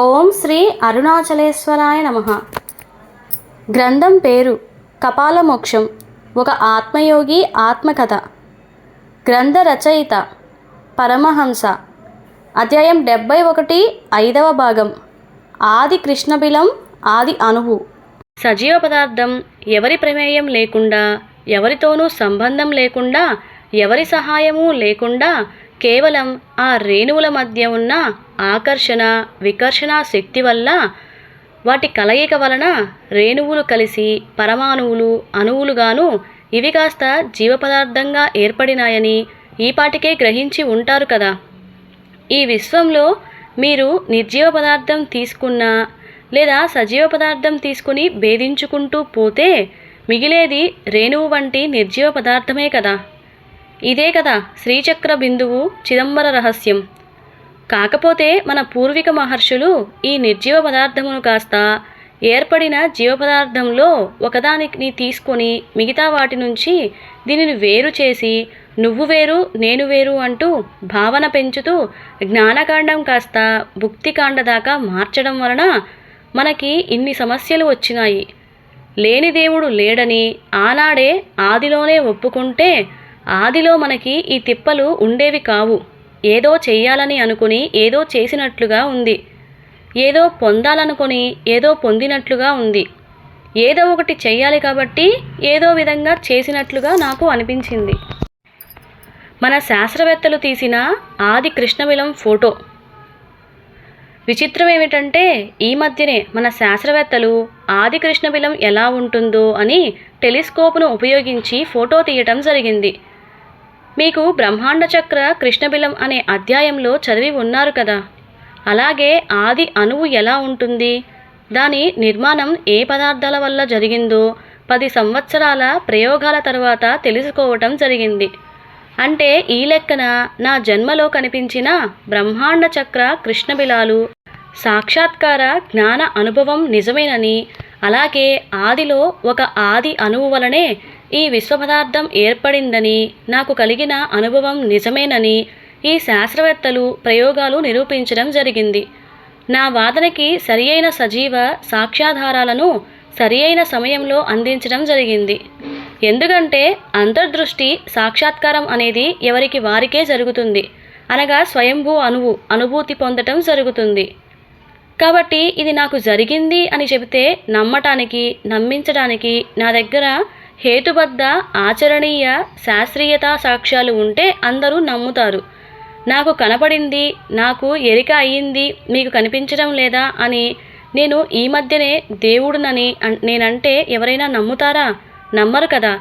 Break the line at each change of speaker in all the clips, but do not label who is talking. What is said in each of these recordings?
ఓం శ్రీ అరుణాచలేశ్వరాయ నమ. గ్రంథం పేరు కపాలమోక్షం ఒక ఆత్మయోగి ఆత్మకథ. గ్రంథ రచయిత పరమహంస. అధ్యాయం డెబ్బై ఒకటి ఐదవ భాగం. ఆది కృష్ణబిలం ఆది అణువు. సజీవ పదార్థం ఎవరి ప్రమేయం లేకుండా ఎవరితోనూ సంబంధం లేకుండా ఎవరి సహాయము లేకుండా కేవలం ఆ రేణువుల మధ్య ఉన్న ఆకర్షణ వికర్షణ శక్తి వల్ల వాటి కలయిక వలన రేణువులు కలిసి పరమాణువులు అణువులుగాను ఇవి కాస్త జీవ పదార్థంగా ఏర్పడినాయని ఈపాటికే గ్రహించి ఉంటారు కదా. ఈ విశ్వంలో మీరు నిర్జీవ పదార్థం తీసుకున్నా లేదా సజీవ పదార్థం తీసుకుని భేదించుకుంటూ పోతే మిగిలేది రేణువు వంటి నిర్జీవ పదార్థమే కదా. ఇదే కదా శ్రీచక్ర బిందువు చిదంబర రహస్యం. కాకపోతే మన పూర్వీక మహర్షులు ఈ నిర్జీవ పదార్థమును కాస్త ఏర్పడిన జీవ పదార్థంలో ఒకదానిని తీసుకొని మిగతా వాటి నుంచి దీనిని వేరు చేసి నువ్వు వేరు నేను వేరు అంటూ భావన పెంచుతూ జ్ఞానకాండం కాస్త భుక్తికాండ దాకా మార్చడం వలన మనకి ఇన్ని సమస్యలు వచ్చినాయి. లేని దేవుడు లేడని ఆనాడే ఆదిలోనే ఒప్పుకుంటే ఆదిలో మనకి ఈ తిప్పలు ఉండేవి కావు. ఏదో చెయ్యాలని అనుకుని ఏదో చేసినట్లుగా ఉంది. ఏదో పొందాలనుకుని ఏదో పొందినట్లుగా ఉంది. ఏదో ఒకటి చెయ్యాలి కాబట్టి ఏదో విధంగా చేసినట్లుగా నాకు అనిపించింది. మన శాస్త్రవేత్తలు తీసిన ఆది కృష్ణవిలం ఫోటో. విచిత్రం ఏమిటంటే ఈ మధ్యనే మన శాస్త్రవేత్తలు ఆది కృష్ణబిలం ఎలా ఉంటుందో అని టెలిస్కోప్ను ఉపయోగించి ఫోటో తీయటం జరిగింది. మీకు బ్రహ్మాండ చక్ర కృష్ణబిలం అనే అధ్యాయంలో చదివి ఉన్నారు కదా. అలాగే ఆది అణువు ఎలా ఉంటుంది? దాని నిర్మాణం ఏ పదార్థాల వల్ల జరిగిందో పది సంవత్సరాల ప్రయోగాల తర్వాత తెలుసుకోవటం జరిగింది. అంటే ఈ లెక్కన నా జన్మలో కనిపించిన బ్రహ్మాండ చక్ర కృష్ణబిలాలు సాక్షాత్కార జ్ఞాన అనుభవం నిజమేనని అలాగే ఆదిలో ఒక ఆది అణువు వలనే ఈ విశ్వ పదార్థం ఏర్పడిందని నాకు కలిగిన అనుభవం నిజమేనని ఈ శాస్త్రవేత్తలు ప్రయోగాలు నిరూపించడం జరిగింది. నా వాదనకి సరియైన సజీవ సాక్ష్యాధారాలను సరియైన సమయంలో అందించడం జరిగింది. ఎందుకంటే అంతర్దృష్టి సాక్షాత్కారం అనేది ఎవరికి వారికే జరుగుతుంది. అనగా స్వయంభూ అణువు అనుభూతి పొందటం జరుగుతుంది. కాబట్టి ఇది నాకు జరిగింది అని చెబితే నమ్మటానికి నమ్మించడానికి నా దగ్గర హేతుబద్ధ ఆచరణీయ శాస్త్రీయతా సాక్ష్యాలు ఉంటే అందరూ నమ్ముతారు. నాకు కనపడింది నాకు ఎరిక అయ్యింది మీకు కనిపించడం లేదా అని నేను ఈ మధ్యనే దేవుడునని అన్- నేనంటే ఎవరైనా నమ్ముతారా? నమ్మరు కదా.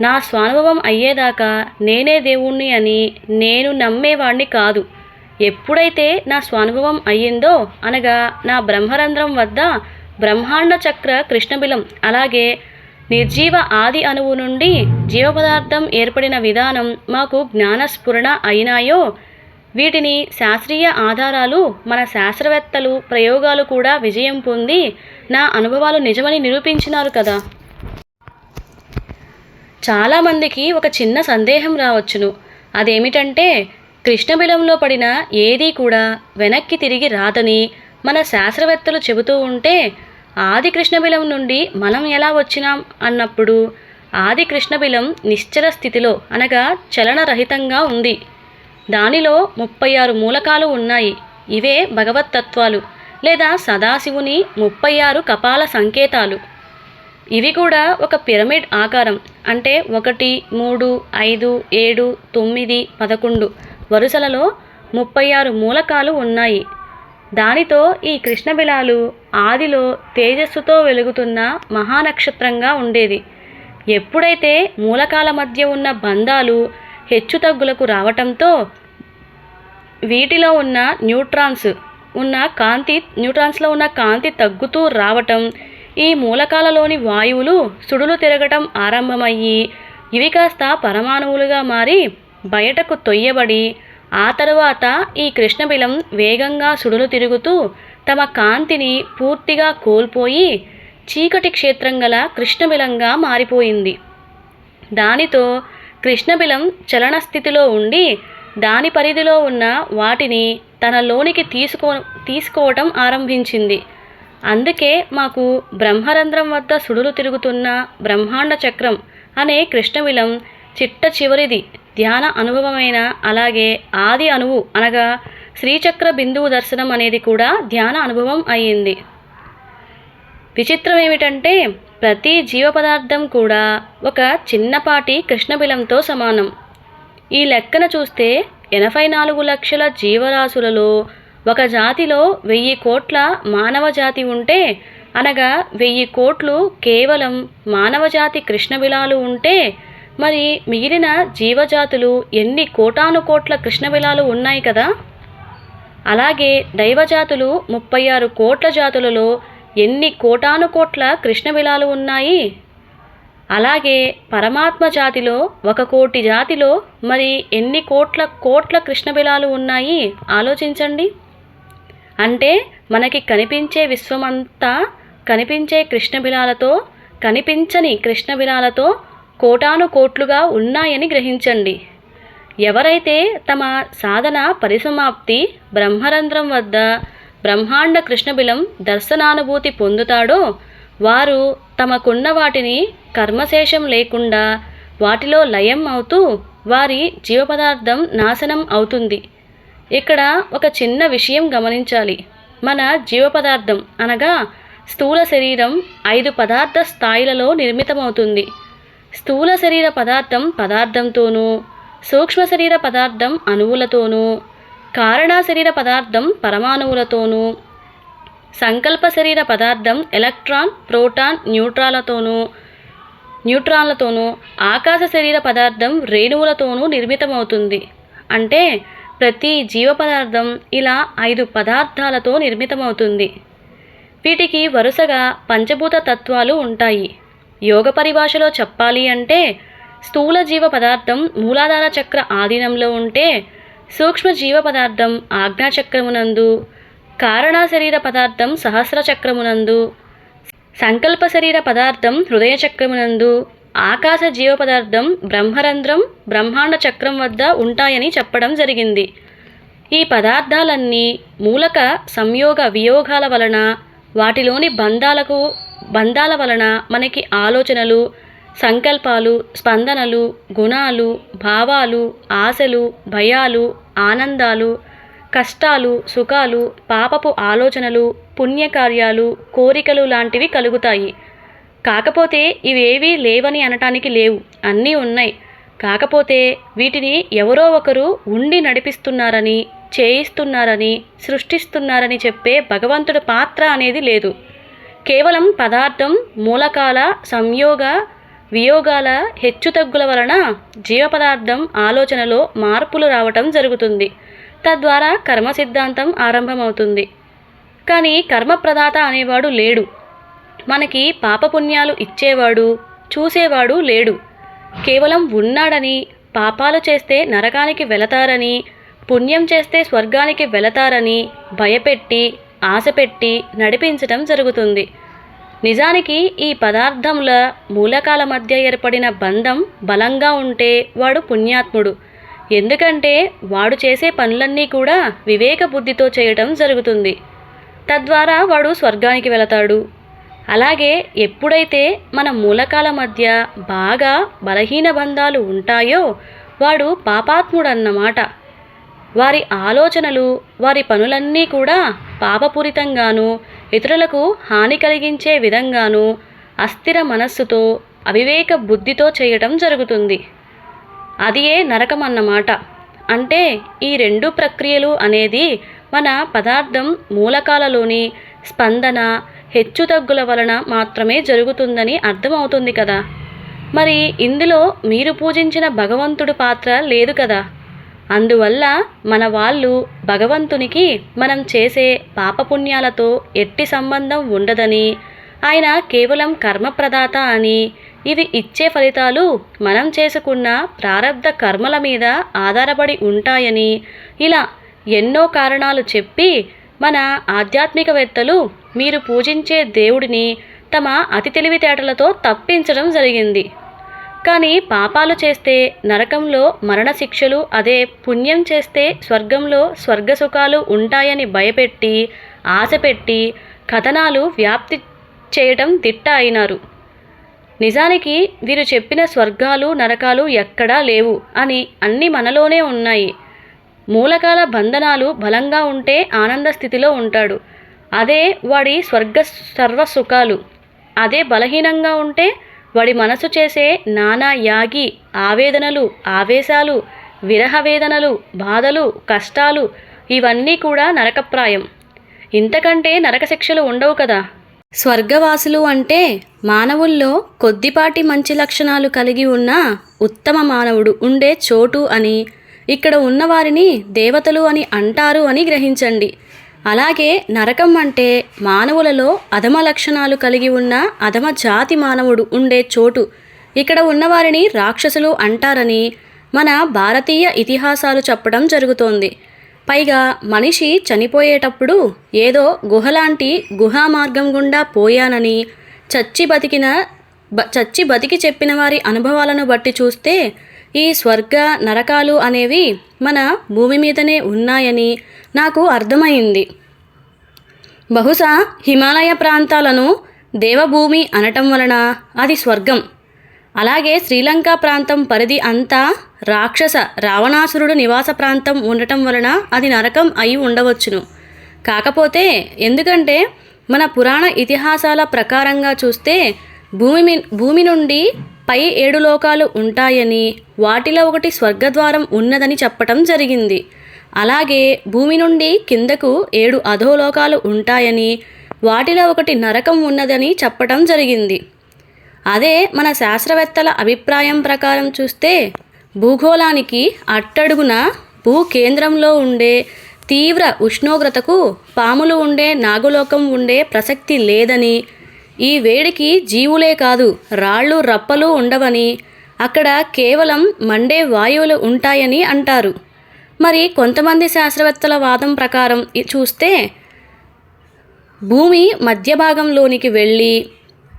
నా స్వానుభవం అయ్యేదాకా నేనే దేవుణ్ణి అని నేను నమ్మేవాణ్ణి కాదు. ఎప్పుడైతే నా స్వానుభవం అయ్యిందో అనగా నా బ్రహ్మరంధ్రం వద్ద బ్రహ్మాండ చక్ర కృష్ణబిలం అలాగే నిర్జీవ ఆది అణువు నుండి జీవపదార్థం ఏర్పడిన విధానం మాకు జ్ఞానస్ఫురణ అయినాయో? వీటిని శాస్త్రీయ ఆధారాలు మన శాస్త్రవేత్తలు ప్రయోగాలు కూడా విజయం పొంది నా అనుభవాలు నిజమని నిరూపించినారు కదా. చాలామందికి ఒక చిన్న సందేహం రావచ్చును. అదేమిటంటే కృష్ణబిలంలో పడిన ఏదీ కూడా వెనక్కి తిరిగి రాదని మన శాస్త్రవేత్తలు చెబుతూ ఉంటే ఆది కృష్ణబిలం నుండి మనం ఎలా వచ్చినాం అన్నప్పుడు ఆది కృష్ణబిలం నిశ్చల స్థితిలో అనగా చలనరహితంగా ఉంది. దానిలో ముప్పై ఆరు మూలకాలు ఉన్నాయి. ఇవే భగవత్తత్వాలు లేదా సదాశివుని ముప్పై ఆరు కపాల సంకేతాలు. ఇవి కూడా ఒక పిరమిడ్ ఆకారం అంటే ఒకటి మూడు ఐదు ఏడు తొమ్మిది పదకొండు వరుసలలో ముప్పై ఆరు మూలకాలు ఉన్నాయి. దానితో ఈ కృష్ణబిలాలు ఆదిలో తేజస్సుతో వెలుగుతున్న మహానక్షత్రంగా ఉండేది. ఎప్పుడైతే మూలకాల మధ్య ఉన్న బంధాలు హెచ్చుతగ్గులకు రావటంతో వీటిలో ఉన్న న్యూట్రాన్స్ ఉన్న కాంతి న్యూట్రాన్స్లో ఉన్న కాంతి తగ్గుతూ రావటం ఈ మూలకాలలోని వాయువులు సుడులు తిరగటం ఆరంభమయ్యి ఇవి కాస్త పరమాణువులుగా మారి బయటకు తొయ్యబడి ఆ తరువాత ఈ కృష్ణబిలం వేగంగా సుడులు తిరుగుతూ తమ కాంతిని పూర్తిగా కోల్పోయి చీకటి క్షేత్రం గల కృష్ణబిలంగా మారిపోయింది. దానితో కృష్ణబిలం చలన స్థితిలో ఉండి దాని పరిధిలో ఉన్న వాటిని తనలోనికి తీసుకో తీసుకోవటం ఆరంభించింది. అందుకే మాకు బ్రహ్మరంధ్రం వద్ద సుడులు తిరుగుతున్న బ్రహ్మాండ చక్రం అనే కృష్ణబిలం చిట్ట చివరిది ధ్యాన అనుభవమైన అలాగే ఆది అణువు అనగా శ్రీచక్ర బిందువు దర్శనం అనేది కూడా ధ్యాన అనుభవం అయ్యింది. విచిత్రం ఏమిటంటే ప్రతి జీవ పదార్థం కూడా ఒక చిన్నపాటి కృష్ణబిలంతో సమానం. ఈ లెక్కన చూస్తే ఎనభై నాలుగు లక్షల జీవరాశులలో ఒక జాతిలో వెయ్యి కోట్ల మానవ జాతి ఉంటే అనగా వెయ్యి కోట్లు కేవలం మానవ జాతి కృష్ణబిలాలు ఉంటే మరి మిగిలిన జీవజాతులు ఎన్ని కోటాను కోట్ల కృష్ణబిలాలు ఉన్నాయి కదా? అలాగే దైవజాతులు ముప్పై ఆరు కోట్ల జాతులలో ఎన్ని కోటాను కోట్ల కృష్ణబిలాలు ఉన్నాయి? అలాగే పరమాత్మ జాతిలో ఒక కోటి జాతిలో మరి ఎన్ని కోట్ల కోట్ల కృష్ణబిలాలు ఉన్నాయి? ఆలోచించండి. అంటే మనకి కనిపించే విశ్వమంతా కనిపించే కృష్ణబిలాలతో కనిపించని కృష్ణబిలాలతో కోటాను కోట్లుగా ఉన్నాయని గ్రహించండి. ఎవరైతే తమ సాధన పరిసమాప్తి బ్రహ్మరంధ్రం వద్ద బ్రహ్మాండ కృష్ణబిలం దర్శనానుభూతి పొందుతాడో వారు తమకున్న వాటిని కర్మశేషం లేకుండా వాటిలో లయం అవుతూ వారి జీవపదార్థం నాశనం అవుతుంది. ఇక్కడ ఒక చిన్న విషయం గమనించాలి. మన జీవపదార్థం అనగా స్థూల శరీరం ఐదు పదార్థ స్థాయిలలో నిర్మితమవుతుంది. స్థూల శరీర పదార్థం పదార్థంతోనూ సూక్ష్మ శరీర పదార్థం అణువులతోనూ కారణ శరీర పదార్థం పరమాణువులతోనూ సంకల్ప శరీర పదార్థం ఎలక్ట్రాన్ ప్రోటాన్ న్యూట్రాన్లతోనూ న్యూట్రాన్లతోనూ ఆకాశ శరీర పదార్థం రేణువులతోనూ నిర్మితమవుతుంది. అంటే ప్రతి జీవ పదార్థం ఇలా ఐదు పదార్థాలతో నిర్మితమవుతుంది. వీటికి వరుసగా పంచభూత తత్వాలు ఉంటాయి. యోగ పరిభాషలో చెప్పాలి అంటే స్థూల జీవ పదార్థం మూలాధార చక్ర ఆధీనంలో ఉంటే సూక్ష్మ జీవ పదార్థం ఆజ్ఞాచక్రమునందు కారణ శరీర పదార్థం సహస్ర చక్రమునందు సంకల్ప శరీర పదార్థం హృదయ చక్రమునందు ఆకాశ జీవ పదార్థం బ్రహ్మరంధ్రం బ్రహ్మాండ చక్రం వద్ద ఉంటాయని చెప్పడం జరిగింది. ఈ పదార్థాలన్నీ మూలక సంయోగ వియోగాల వలన వాటిలోని బంధాలకు బంధాల వలన మనకి ఆలోచనలు సంకల్పాలు స్పందనలు గుణాలు భావాలు ఆశలు భయాలు ఆనందాలు కష్టాలు సుఖాలు పాపపు ఆలోచనలు పుణ్యకార్యాలు కోరికలు లాంటివి కలుగుతాయి. కాకపోతే ఇవేవీ లేవని అనటానికి లేవు. అన్నీ ఉన్నాయి. కాకపోతే వీటిని ఎవరో ఒకరు ఉండి నడిపిస్తున్నారని చేయిస్తున్నారని సృష్టిస్తున్నారని చెప్పే భగవంతుడి పాత్ర అనేది లేదు. కేవలం పదార్థం మూలకాల సంయోగ వియోగాల హెచ్చుతగ్గుల వలన జీవ పదార్థం ఆలోచనలో మార్పులు రావటం జరుగుతుంది. తద్వారా కర్మ సిద్ధాంతం ఆరంభమవుతుంది. కానీ కర్మప్రదాత అనేవాడు లేడు. మనకి పాపపుణ్యాలు ఇచ్చేవాడు చూసేవాడు లేడు. కేవలం ఉన్నాడని పాపాలు చేస్తే నరకానికి వెళతారని పుణ్యం చేస్తే స్వర్గానికి వెళతారని భయపెట్టి ఆశపెట్టి నడిపించటం జరుగుతుంది. నిజానికి ఈ పదార్థముల మూలకాల మధ్య ఏర్పడిన బంధం బలంగా ఉంటే వాడు పుణ్యాత్ముడు. ఎందుకంటే వాడు చేసే పనులన్నీ కూడా వివేక బుద్ధితో చేయటం జరుగుతుంది. తద్వారా వాడు స్వర్గానికి వెళతాడు. అలాగే ఎప్పుడైతే మన మూలకాల మధ్య బాగా బలహీన బంధాలు ఉంటాయో వాడు పాపాత్ముడన్నమాట. వారి ఆలోచనలు వారి పనులన్నీ కూడా పాపపూరితంగాను ఇతరులకు హాని కలిగించే విధంగాను అస్థిర మనస్సుతో అవివేక బుద్ధితో చేయటం జరుగుతుంది. అదియే నరకం అన్నమాట అంటే ఈ రెండు ప్రక్రియలు అనేది మన పదార్థం మూలకాలలోని స్పందన హెచ్చుతగ్గుల వలన మాత్రమే జరుగుతుందని అర్థమవుతుంది కదా. మరి ఇందులో మీరు పూజించిన భగవంతుడు పాత్ర లేదు కదా? అందువల్ల మన వాళ్ళు భగవంతునికి మనం చేసే పాపపుణ్యాలతో ఎట్టి సంబంధం ఉండదని. ఆయన కేవలం కర్మప్రదాత అని. ఇవి ఇచ్చే ఫలితాలు మనం చేసుకున్న ప్రారబ్ధ కర్మల మీద ఆధారపడి ఉంటాయని. ఇలా ఎన్నో కారణాలు చెప్పి మన ఆధ్యాత్మికవేత్తలు మీరు పూజించే దేవుడిని తమ అతి తెలివితేటలతో తప్పించడం జరిగింది. కానీ పాపాలు చేస్తే నరకంలో మరణశిక్షలు అదే పుణ్యం చేస్తే స్వర్గంలో స్వర్గసుఖాలు ఉంటాయని భయపెట్టి ఆశపెట్టి కథనాలు వ్యాప్తి చేయటం దిట్ట అయినారు. నిజానికి వీరు చెప్పిన స్వర్గాలు నరకాలు ఎక్కడా లేవు అని అన్నీ మనలోనే ఉన్నాయి. మూలకాల బంధనాలు బలంగా ఉంటే ఆనంద స్థితిలో ఉంటాడు. అదే వాడి స్వర్గ సర్వ సుఖాలు అదే బలహీనంగా ఉంటే వాడి మనసు చేసే నానా యాగి ఆవేదనలు ఆవేశాలు విరహవేదనలు బాధలు కష్టాలు ఇవన్నీ కూడా నరకప్రాయం. ఇంతకంటే నరక శిక్షలు ఉండవు కదా. స్వర్గవాసులు అంటే మానవుల్లో కొద్దిపాటి మంచి లక్షణాలు కలిగి ఉన్న ఉత్తమ మానవుడు ఉండే చోటు అని ఇక్కడ ఉన్నవారిని దేవతలు అని అంటారు అని గ్రహించండి. అలాగే నరకం అంటే మానవులలో అధమ లక్షణాలు కలిగి ఉన్న అధమ జాతి మానవుడు ఉండే చోటు. ఇక్కడ ఉన్నవారిని రాక్షసులు అంటారని మన భారతీయ ఇతిహాసాలు చెప్పడం జరుగుతోంది. పైగా మనిషి చనిపోయేటప్పుడు ఏదో గుహలాంటి గుహా మార్గం గుండా పోయానని చచ్చి బతికిన చచ్చి బతికి చెప్పిన వారి అనుభవాలను బట్టి చూస్తే ఈ స్వర్గ నరకాలు అనేవి మన భూమి మీదనే ఉన్నాయని నాకు అర్థమైంది. బహుశా హిమాలయ ప్రాంతాలను దేవభూమి అనటం వలన అది స్వర్గం. అలాగే శ్రీలంక ప్రాంతం పరిధి అంతా రాక్షస రావణాసురుడు నివాస ప్రాంతం ఉండటం వలన అది నరకం అయి ఉండవచ్చును. కాకపోతే ఎందుకంటే మన పురాణ ఇతిహాసాల ప్రకారంగా చూస్తే భూమి భూమి నుండి పై ఏడు లోకాలు ఉంటాయని వాటిలో ఒకటి స్వర్గద్వారం ఉన్నదని చెప్పటం జరిగింది. అలాగే భూమి నుండి కిందకు ఏడు అధోలోకాలు ఉంటాయని వాటిలో ఒకటి నరకం ఉన్నదని చెప్పటం జరిగింది. అదే మన శాస్త్రవేత్తల అభిప్రాయం ప్రకారం చూస్తే భూగోళానికి అట్టడుగున భూ కేంద్రంలో ఉండే తీవ్ర ఉష్ణోగ్రతకు పాములు ఉండే నాగులోకం ఉండే ప్రసక్తి లేదని ఈ వేడికి జీవులే కాదు రాళ్ళు రప్పలు ఉండవని. అక్కడ కేవలం మండే వాయువులు ఉంటాయని అంటారు. మరి కొంతమంది శాస్త్రవేత్తల వాదం ప్రకారం చూస్తే భూమి మధ్య భాగంలోనికి వెళ్ళి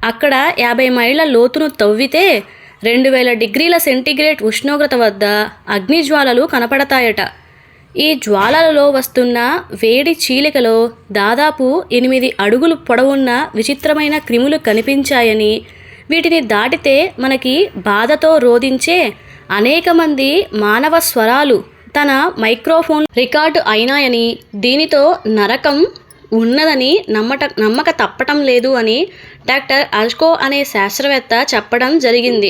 అక్కడ యాభై మైళ్ళ లోతును తవ్వితే రెండు వేల డిగ్రీల సెంటీగ్రేడ్ ఉష్ణోగ్రత వద్ద అగ్నిజ్వాలలు కనపడతాయట. ఈ జ్వాలలలో వస్తున్న వేడి చీలికలో దాదాపు ఎనిమిది అడుగులు పొడవున్న విచిత్రమైన క్రిములు కనిపించాయని వీటిని దాటితే మనకి బాధతో రోధించే అనేక మంది మానవ స్వరాలు తన మైక్రోఫోన్ రికార్డు అయినాయని దీనితో నరకం ఉన్నదని నమ్మట నమ్మక తప్పటం లేదు అని డాక్టర్ అల్కో అనే శాస్త్రవేత్త చెప్పడం జరిగింది.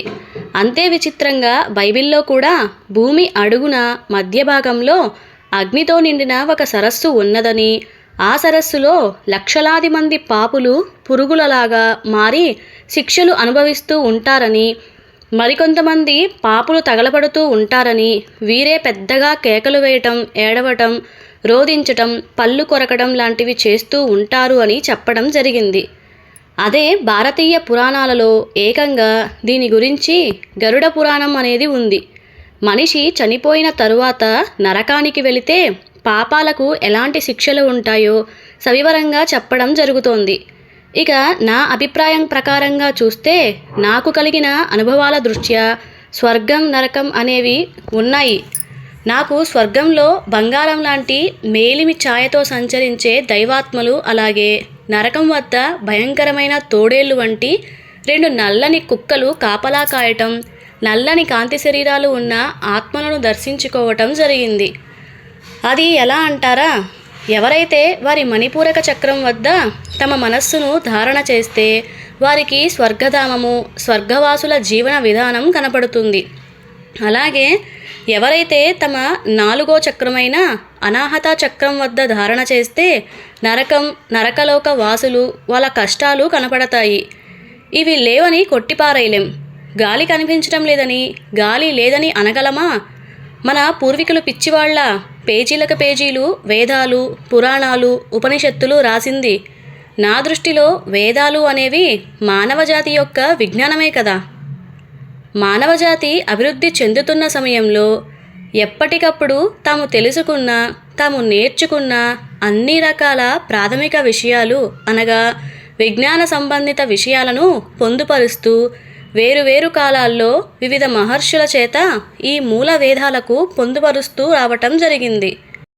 అంతే విచిత్రంగా బైబిల్లో కూడా భూమి అడుగున మధ్య భాగంలో అగ్నితో నిండిన ఒక సరస్సు ఉన్నదని. ఆ సరస్సులో లక్షలాది మంది పాపులు పురుగులలాగా మారి శిక్షలు అనుభవిస్తూ ఉంటారని. మరికొంతమంది పాపులు తగలబడుతూ ఉంటారని. వీరే పెద్దగా కేకలు వేయటం ఏడవటం రోధించటం పళ్ళు కొరకడం లాంటివి చేస్తూ ఉంటారు అని చెప్పడం జరిగింది. అదే భారతీయ పురాణాలలో ఏకంగా దీని గురించి గరుడ పురాణం అనేది ఉంది. మనిషి చనిపోయిన తరువాత నరకానికి వెళితే పాపాలకు ఎలాంటి శిక్షలు ఉంటాయో సవివరంగా చెప్పడం జరుగుతోంది. ఇక నా అభిప్రాయం ప్రకారంగా చూస్తే నాకు కలిగిన అనుభవాల దృష్ట్యా స్వర్గం నరకం అనేవి ఉన్నాయి. నాకు స్వర్గంలో బంగారం లాంటి మేలిమి ఛాయతో సంచరించే దైవాత్మలు అలాగే నరకం వద్ద భయంకరమైన తోడేళ్ళు వంటి రెండు నల్లని కుక్కలు కాపలా కాయటం నల్లని కాంతి శరీరాలు ఉన్న ఆత్మలను దర్శించుకోవటం జరిగింది. అది ఎలా అంటారా? ఎవరైతే వారి మణిపూరక చక్రం వద్ద తమ మనస్సును ధారణ చేస్తే వారికి స్వర్గధామము స్వర్గవాసుల జీవన విధానం కనపడుతుంది. అలాగే ఎవరైతే తమ నాలుగో చక్రమైన అనాహత చక్రం వద్ద ధారణ చేస్తే నరకం నరకలోక వాసులు వాళ్ళ కష్టాలు కనపడతాయి. ఇవి లేవని కొట్టిపారేయలేం. గాలి కనిపించడం లేదని గాలి లేదని అనగలమా? మన పూర్వీకులు పిచ్చివాళ్ళ పేజీలకు పేజీలు వేదాలు పురాణాలు ఉపనిషత్తులు రాసింది. నా దృష్టిలో వేదాలు అనేవి మానవజాతి యొక్క విజ్ఞానమే కదా. మానవజాతి అభివృద్ధి చెందుతున్న సమయంలో ఎప్పటికప్పుడు తాము తెలుసుకున్న తాము నేర్చుకున్న అన్ని రకాల ప్రాథమిక విషయాలు అనగా విజ్ఞాన సంబంధిత విషయాలను పొందుపరుస్తూ వేరువేరు కాలాల్లో వివిధ మహర్షుల చేత ఈ మూల వేదాలకు పొందుపరుస్తూ రావటం జరిగింది.